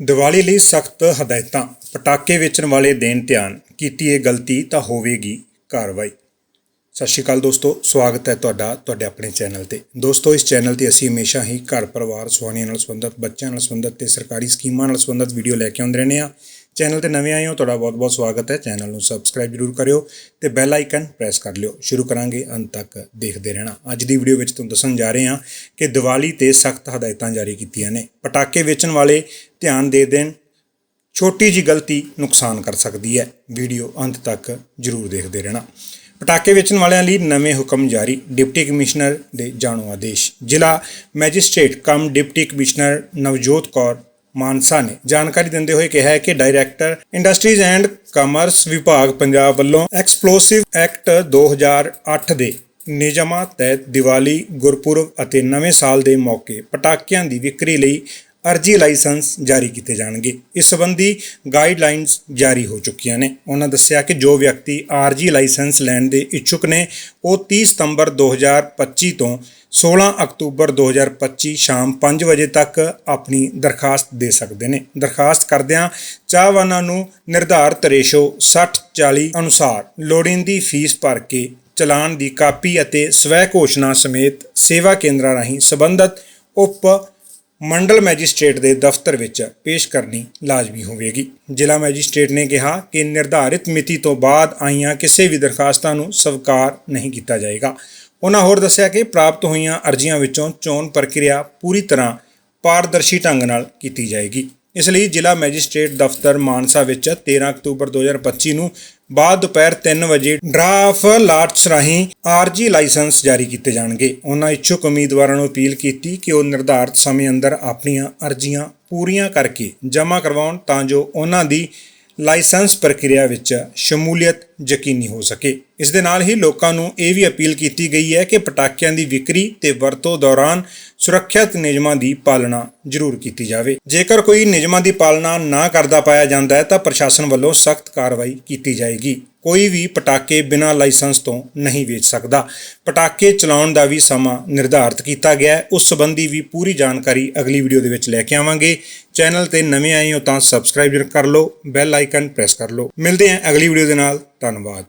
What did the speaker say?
ਦੀਵਾਲੀ ਲਈ ਸਖਤ ਹਦਾਇਤਾਂ, ਪਟਾਕੇ ਵੇਚਣ ਵਾਲੇ ਦੇਣ ਧਿਆਨ, ਕੀਤੀ ਇਹ ਗਲਤੀ ਤਾਂ ਹੋਵੇਗੀ ਕਾਰਵਾਈ। ਸਤਿ ਸ਼੍ਰੀ ਅਕਾਲ ਦੋਸਤੋ, ਸਵਾਗਤ ਹੈ ਤੁਹਾਡਾ, ਤੁਹਾਡੇ ਆਪਣੇ ਚੈਨਲ ਤੇ। ਦੋਸਤੋ, ਇਸ ਚੈਨਲ ਤੇ ਅਸੀਂ ਹਮੇਸ਼ਾ ਹੀ ਘਰ ਪਰਿਵਾਰ ਸੁਹਾਣੀਆਂ ਨਾਲ ਸੰਬੰਧਿਤ, ਬੱਚਿਆਂ ਨਾਲ ਸੰਬੰਧਿਤ ਤੇ ਸਰਕਾਰੀ ਸਕੀਮਾਂ ਨਾਲ ਸੰਬੰਧਿਤ ਵੀਡੀਓ ਲੈ ਕੇ ਆਉਂਦੇ ਰਹਿੰਦੇ ਆ ਚੈਨਲ ਤੇ ਨਵੇਂ ਆਏ ਹੋ, ਤੁਹਾਡਾ ਬਹੁਤ-ਬਹੁਤ ਸਵਾਗਤ ਹੈ। ਚੈਨਲ ਨੂੰ ਸਬਸਕ੍ਰਾਈਬ ਜਰੂਰ ਕਰਿਓ ਤੇ ਬੈਲ ਆਈਕਨ ਪ੍ਰੈਸ ਕਰ ਲਿਓ। ਸ਼ੁਰੂ ਕਰਾਂਗੇ ਅੰਤ ਤੱਕ ਦੇਖਦੇ ਰਹਿਣਾ। ਅੱਜ ਦੀ ਵੀਡੀਓ ਵਿੱਚ ਤੁਹਾਨੂੰ ਦੱਸਣ ਜਾ ਰਹੇ ਹਾਂ ਕਿ ਦੀਵਾਲੀ ਤੇ ਸਖਤ ਹਦਾਇਤਾਂ ਜਾਰੀ ਕੀਤੀਆਂ ਨੇ। ਪਟਾਕੇ ਵੇਚਣ ਵਾਲੇ ਧਿਆਨ ਦੇ ਦੇਣ, ਛੋਟੀ ਜੀ ਗਲਤੀ ਨੁਕਸਾਨ ਕਰ ਸਕਦੀ ਹੈ। ਵੀਡੀਓ ਅੰਤ ਤੱਕ ਜਰੂਰ ਦੇਖਦੇ ਰਹਿਣਾ। ਪਟਾਕੇ ਵੇਚਣ ਵਾਲਿਆਂ ਲਈ ਨਵੇਂ ਹੁਕਮ ਜਾਰੀ। ਡਿਪਟੀ ਕਮਿਸ਼ਨਰ ਦੇ ਜਾਣੋ ਆਦੇਸ਼। ਜ਼ਿਲ੍ਹਾ magistrate cum deputy commissioner Navjot Kaur Mansa ਨੇ ਜਾਣਕਾਰੀ ਦਿੰਦੇ ਹੋਏ ਕਿਹਾ ਹੈ ਕਿ ਡਾਇਰੈਕਟਰ ਇੰਡਸਟਰੀਜ਼ ਐਂਡ ਕਾਮਰਸ ਵਿਭਾਗ ਪੰਜਾਬ ਵੱਲੋਂ ਐਕਸਪਲੋਸਿਵ ਐਕਟ 2008 ਦੇ ਨਿਯਮਾਂ ਤਹਿਤ ਦੀਵਾਲੀ, ਗੁਰਪੁਰਬ ਅਤੇ ਨਵੇਂ ਸਾਲ ਦੇ ਮੌਕੇ ਪਟਾਕਿਆਂ ਦੀ ਵਿਕਰੀ ਲਈ ਅਰਜੀ ਲਾਇਸੈਂਸ ਜਾਰੀ ਕੀਤੇ ਜਾਣਗੇ। ਇਸ ਸੰਬੰਧੀ ਗਾਈਡਲਾਈਨਸ ਜਾਰੀ ਹੋ ਚੁੱਕੀਆਂ ਨੇ। ਉਹਨਾਂ ਦੱਸਿਆ ਕਿ ਜੋ ਵਿਅਕਤੀ ਆਰਜੀ ਲਾਇਸੈਂਸ ਲੈਣ ਦੇ ਇੱਛੁਕ ਨੇ, ਉਹ 30 ਸਤੰਬਰ 2025 ਤੋਂ 16 ਅਕਤੂਬਰ 2025 ਸ਼ਾਮ 5 ਵਜੇ ਤੱਕ ਆਪਣੀ ਦਰਖਾਸਤ ਦੇ ਸਕਦੇ ਨੇ। ਦਰਖਾਸਤ ਕਰਦਿਆਂ ਚਾਹਵਾਨਾਂ ਨੂੰ ਨਿਰਧਾਰਤ ਰੇਸ਼ੋ 60-40 ਅਨੁਸਾਰ ਲੋੜੀਂਦੀ ਫੀਸ ਭਰ ਕੇ ਚਲਾਨ ਦੀ ਕਾਪੀ ਅਤੇ ਸਵੈ ਘੋਸ਼ਣਾ ਸਮੇਤ ਸੇਵਾ ਕੇਂਦਰਾਂ ਰਾਹੀਂ ਸੰਬੰਧਤ ਉਪ ਮੰਡਲ ਮੈਜਿਸਟ੍ਰੇਟ ਦੇ ਦਫ਼ਤਰ ਵਿੱਚ ਪੇਸ਼ ਕਰਨੀ ਲਾਜ਼ਮੀ ਹੋਵੇਗੀ। ਜ਼ਿਲ੍ਹਾ ਮੈਜਿਸਟ੍ਰੇਟ ਨੇ ਕਿਹਾ ਕਿ ਨਿਰਧਾਰਿਤ ਮਿਤੀ ਤੋਂ ਬਾਅਦ ਆਈਆਂ ਕਿਸੇ ਵੀ ਦਰਖਾਸਤਾਂ ਨੂੰ ਸਵੀਕਾਰ ਨਹੀਂ ਕੀਤਾ ਜਾਏਗਾ। ਉਹਨਾਂ ਹੋਰ ਦੱਸਿਆ ਕਿ ਪ੍ਰਾਪਤ ਹੋਈਆਂ ਅਰਜ਼ੀਆਂ ਵਿੱਚੋਂ ਚੋਣ ਪ੍ਰਕਿਰਿਆ ਪੂਰੀ ਤਰ੍ਹਾਂ ਪਾਰਦਰਸ਼ੀ ਢੰਗ ਨਾਲ ਕੀਤੀ ਜਾਏਗੀ। ਇਸ ਲਈ ਜ਼ਿਲ੍ਹਾ ਮੈਜਿਸਟ੍ਰੇਟ ਦਫ਼ਤਰ ਮਾਨਸਾ ਵਿੱਚ 13 ਅਕਤੂਬਰ 2025 ਨੂੰ ਬਾਅਦ ਦੁਪਹਿਰ 3 ਵਜੇ ਡਰਾਫ ਲਾਟਸ ਰਾਹੀਂ ਆਰਜੀ ਲਾਇਸੈਂਸ ਜਾਰੀ ਕੀਤੇ ਜਾਣਗੇ। ਉਹਨਾਂ ਇੱਛੁਕ ਉਮੀਦਵਾਰਾਂ ਨੂੰ ਅਪੀਲ ਕੀਤੀ ਕਿ ਉਹ ਨਿਰਧਾਰਤ ਸਮੇਂ ਅੰਦਰ ਆਪਣੀਆਂ ਅਰਜ਼ੀਆਂ ਪੂਰੀਆਂ ਕਰਕੇ ਜਮ੍ਹਾਂ ਕਰਵਾਉਣ ਤਾਂ ਜੋ ਉਹਨਾਂ ਦੀ ਲਾਇਸੈਂਸ ਪ੍ਰਕਿਰਿਆ ਵਿੱਚ ਸ਼ਮੂਲੀਅਤ ਯਕੀਨੀ ਹੋ ਸਕੇ। ਇਸ ਦੇ ਨਾਲ ਹੀ ਲੋਕਾਂ ਨੂੰ ਇਹ ਵੀ ਅਪੀਲ ਕੀਤੀ ਗਈ ਹੈ ਕਿ ਪਟਾਕਿਆਂ ਦੀ ਵਿਕਰੀ ਤੇ ਵਰਤੋਂ ਦੌਰਾਨ ਸੁਰੱਖਿਅਤ ਨਿਯਮਾਂ ਦੀ ਪਾਲਣਾ ਜ਼ਰੂਰ ਕੀਤੀ ਜਾਵੇ। ਜੇਕਰ ਕੋਈ ਨਿਯਮਾਂ ਦੀ ਪਾਲਣਾ ਨਾ ਕਰਦਾ ਪਾਇਆ ਜਾਂਦਾ ਹੈ, ਤਾਂ ਪ੍ਰਸ਼ਾਸਨ ਵੱਲੋਂ ਸਖਤ ਕਾਰਵਾਈ ਕੀਤੀ ਜਾਏਗੀ। ਕੋਈ ਵੀ ਪਟਾਕੇ ਬਿਨਾਂ ਲਾਇਸੈਂਸ ਤੋਂ ਨਹੀਂ ਵੇਚ ਸਕਦਾ। ਪਟਾਕੇ ਚਲਾਉਣ ਦਾ ਵੀ ਸਮਾਂ ਨਿਰਧਾਰਤ ਕੀਤਾ ਗਿਆ ਹੈ। ਉਸ ਸੰਬੰਧੀ ਵੀ ਪੂਰੀ ਜਾਣਕਾਰੀ ਅਗਲੀ ਵੀਡੀਓ ਦੇ ਵਿੱਚ ਲੈ ਕੇ ਆਵਾਂਗੇ। ਚੈਨਲ ਤੇ ਨਵੇਂ ਆਏ ਹੋ ਤਾਂ ਸਬਸਕ੍ਰਾਈਬ ਕਰ ਲਓ, ਬੈਲ ਆਈਕਨ ਪ੍ਰੈਸ ਕਰ ਲਓ। ਮਿਲਦੇ ਹਾਂ ਅਗਲੀ ਵੀਡੀਓ ਦੇ ਨਾਲ। ਧੰਨਵਾਦ।